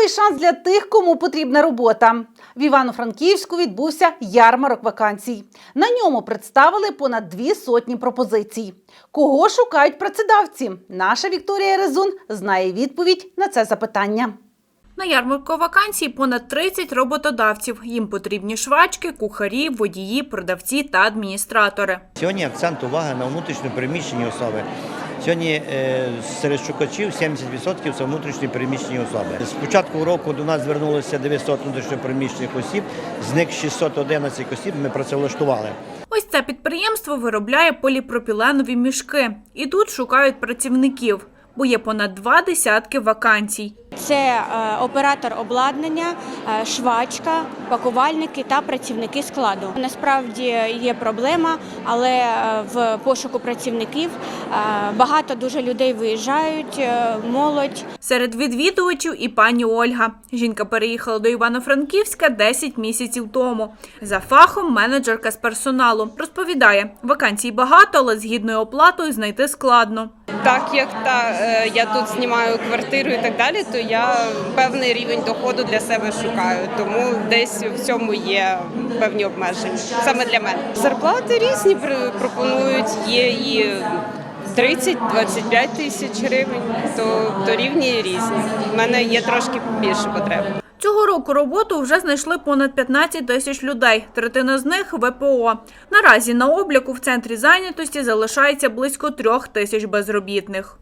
Новий шанс для тих, кому потрібна робота. В Івано-Франківську відбувся ярмарок вакансій. На ньому представили понад дві сотні пропозицій. Кого шукають працедавці? Наша Вікторія Резун знає відповідь на це запитання. На ярмарку вакансій понад 30 роботодавців. Їм потрібні швачки, кухарі, водії, продавці та адміністратори. Сьогодні акцент уваги на внутрішньо переміщені особи. Сьогодні е, серед шукачів 70% це внутрішні переміщені особи. З початку року до нас звернулося 900 внутрішньопереміщених осіб, з них 611 осіб ми працевлаштували. Ось це підприємство виробляє поліпропіленові мішки. І тут шукають працівників, бо є понад два десятки вакансій. Це е, оператор обладнання, е, швачка, пакувальники та працівники складу. Насправді є проблема, але е, в пошуку працівників багато дуже людей виїжджають, молодь. Серед відвідувачів і пані Ольга. Жінка переїхала до Івано-Франківська 10 місяців тому. За фахом менеджерка з персоналу. Розповідає, вакансій багато, але з гідною оплатою знайти складно. Так як та я тут знімаю квартиру і так далі, то я певний рівень доходу для себе шукаю. Тому десь в цьому є певні обмеження саме для мене. Зарплати різні пропонують. Є і 30-25 тисяч гривень, то, то рівні і різні. У мене є трошки більше потреби. Цього року роботу вже знайшли понад 15 тисяч людей. Третина з них ВПО. Наразі на обліку в центрі зайнятості залишається близько трьох тисяч безробітних.